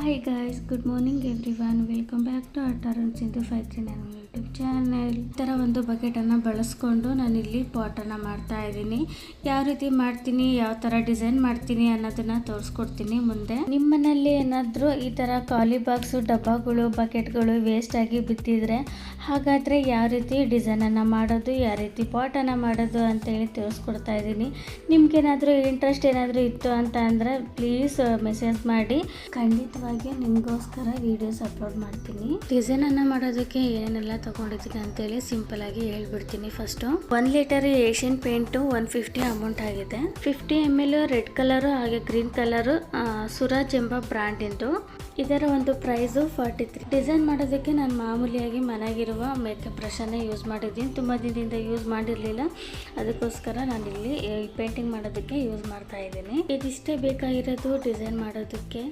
Hi guys good morning everyone welcome back to ಅಟಾರನ್ Sindhu five three nine YouTube channel ಈ ಥರ ಒಂದು ಬಕೆಟನ್ನು ಬಳಸ್ಕೊಂಡು ನಾನಿಲ್ಲಿ ಪಾಟನ್ನು ಮಾಡ್ತಾ ಇದ್ದೀನಿ. ಯಾವ ರೀತಿ ಮಾಡ್ತೀನಿ, ಯಾವ ಥರ ಡಿಸೈನ್ ಮಾಡ್ತೀನಿ ಅನ್ನೋದನ್ನ ತೋರಿಸ್ಕೊಡ್ತೀನಿ ಮುಂದೆ. ನಿಮ್ಮನಲ್ಲಿ ಏನಾದರೂ ಈ ಥರ ಖಾಲಿ ಬಾಕ್ಸು ಡಬ್ಬಗಳು ಬಕೆಟ್ಗಳು ವೇಸ್ಟ್ ಆಗಿ ಬಿದ್ದಿದ್ರೆ ಹಾಗಾದರೆ ಯಾವ ರೀತಿ ಡಿಸೈನನ್ನು ಮಾಡೋದು, ಯಾವ ರೀತಿ ಪಾಟನ್ನು ಮಾಡೋದು ಅಂತೇಳಿ ತೋರಿಸ್ಕೊಡ್ತಾ ಇದ್ದೀನಿ. ನಿಮ್ಗೇನಾದರೂ ಇಂಟ್ರೆಸ್ಟ್ ಏನಾದರೂ ಇತ್ತು ಅಂತ ಅಂದರೆ ಪ್ಲೀಸ್ ಮೆಸೇಜ್ ಮಾಡಿ. ಖಂಡಿತವಾಗಿ ನಿಮಗೋಸ್ಕರ ವಿಡಿಯೋಸ್ ಅಪ್ಲೋಡ್ ಮಾಡ್ತೀನಿ. ಡಿಸೈನ್ ಅನ್ನ ಮಾಡೋದಕ್ಕೆ ಏನೇನೆಲ್ಲ ತಗೊಂಡಿದ್ದೀನಿ ಅಂತೇಳಿ ಸಿಂಪಲ್ ಆಗಿ ಹೇಳ್ಬಿಡ್ತೀನಿ first one litre Asian paint one fifty amount ಆಗಿದೆ. Fifty M L red colour ಹಾಗೆ ಗ್ರೀನ್ ಕಲರ್ ಸುರಾಜ್ ಎಂಬ ಬ್ರ್ಯಾಂಡ್ ಇಂದು. ಇದರ ಒಂದು ಪ್ರೈಸು ಫಾರ್ಟಿ ತ್ರೀ ಡಿಸೈನ್ ಮಾಡೋದಕ್ಕೆ ನಾನು ಮಾಮೂಲಿಯಾಗಿ ಮನೆಗಿರುವ ಮೇಕಪ್ ಬ್ರಷನ್ನೇ ಯೂಸ್ ಮಾಡಿದ್ದೀನಿ. ತುಂಬ ದಿನದಿಂದ ಯೂಸ್ ಮಾಡಿರಲಿಲ್ಲ. ಅದಕ್ಕೋಸ್ಕರ ನಾನು ಇಲ್ಲಿ ಪೇಂಟಿಂಗ್ ಮಾಡೋದಕ್ಕೆ ಯೂಸ್ ಮಾಡ್ತಾ ಇದ್ದೀನಿ. ಇದಿಷ್ಟೇ ಬೇಕಾಗಿರೋದು ಡಿಸೈನ್ ಮಾಡೋದಕ್ಕೆ.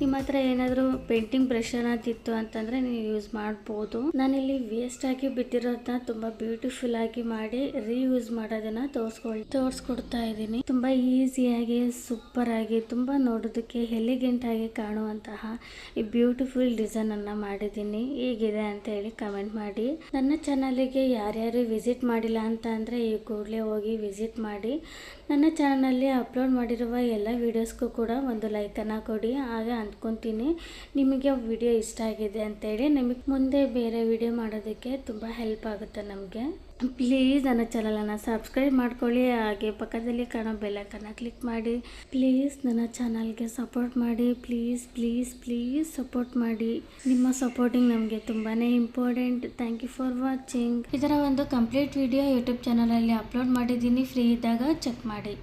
ನಿಮ್ಮ ಹತ್ರ ಏನಾದರೂ ಪೇಂಟಿಂಗ್ ಬ್ರಷ್ ಅನ್ನೋದಿತ್ತು ಅಂತಂದರೆ ನೀವು ಯೂಸ್ ಮಾಡ್ಬೋದು. ನಾನಿಲ್ಲಿ ವೇಸ್ಟ್ ಆಗಿ ಬಿದ್ದಿರೋದನ್ನ ತುಂಬ ಬ್ಯೂಟಿಫುಲ್ ಆಗಿ ಮಾಡಿ ರೀಯೂಸ್ ಮಾಡೋದನ್ನ ತೋರಿಸ್ಕೊಳ್, ತೋರಿಸ್ಕೊಡ್ತಾ ಇದ್ದೀನಿ. ತುಂಬ ಈಸಿಯಾಗಿ ಸೂಪರ್ ಆಗಿ, ತುಂಬ ನೋಡೋದಕ್ಕೆ ಎಲಿಗೆಂಟ್ ಆಗಿ ಕಾಣುವಂತಹ ಈ ಬ್ಯೂಟಿಫುಲ್ ಡಿಸೈನ್ ಅನ್ನ ಮಾಡಿದ್ದೀನಿ. ಹೇಗಿದೆ ಅಂತ ಹೇಳಿ ಕಮೆಂಟ್ ಮಾಡಿ. ನನ್ನ ಚಾನಲಿಗೆ ಯಾರ್ಯಾರು ವಿಸಿಟ್ ಮಾಡಿಲ್ಲ ಅಂತ ಅಂದರೆ ಈ ಕೂಡಲೇ ಹೋಗಿ ವಿಸಿಟ್ ಮಾಡಿ. ನನ್ನ ಚಾನಲಲ್ಲಿ ಅಪ್ಲೋಡ್ ಮಾಡಿರುವ ಎಲ್ಲ ವೀಡಿಯೋಸ್ಗೂ ಕೂಡ ಒಂದು ಲೈಕನ್ನು ಕೊಡಿ. ಹಾಗೆ ಅಂದ್ಕೊತೀನಿ ನಿಮಗೆ ವಿಡಿಯೋ ಇಷ್ಟ ಆಗಿದೆ ಅಂತೇಳಿ ನಿಮಗೆ ಮುಂದೆ ಬೇರೆ ವಿಡಿಯೋ ಮಾಡೋದಕ್ಕೆ ತುಂಬ ಹೆಲ್ಪ್ ಆಗುತ್ತೆ ನಮಗೆ. ಪ್ಲೀಸ್ ನನ್ನ ಚಾನಲನ್ನು ಸಬ್ಸ್ಕ್ರೈಬ್ ಮಾಡ್ಕೊಳ್ಳಿ. ಹಾಗೆ ಪಕ್ಕದಲ್ಲಿ ಕಾಣೋ ಬೆಲ್ಲಕ್ಕನ್ನು ಕ್ಲಿಕ್ ಮಾಡಿ. ಪ್ಲೀಸ್ ನನ್ನ ಚಾನಲ್ಗೆ ಸಪೋರ್ಟ್ ಮಾಡಿ. ಪ್ಲೀಸ್ ಪ್ಲೀಸ್ ಪ್ಲೀಸ್ ಸಪೋರ್ಟ್ ಮಾಡಿ. ನಿಮ್ಮ ಸಪೋರ್ಟಿಂಗ್ ನಮಗೆ ತುಂಬಾ important thank you for watching ಇದರ ಒಂದು ಕಂಪ್ಲೀಟ್ ವಿಡಿಯೋ ಯೂಟ್ಯೂಬ್ ಚಾನಲಲ್ಲಿ ಅಪ್ಲೋಡ್ ಮಾಡಿದ್ದೀನಿ. ಫ್ರೀ ಇದ್ದಾಗ ಚೆಕ್ ಮಾಡಿ.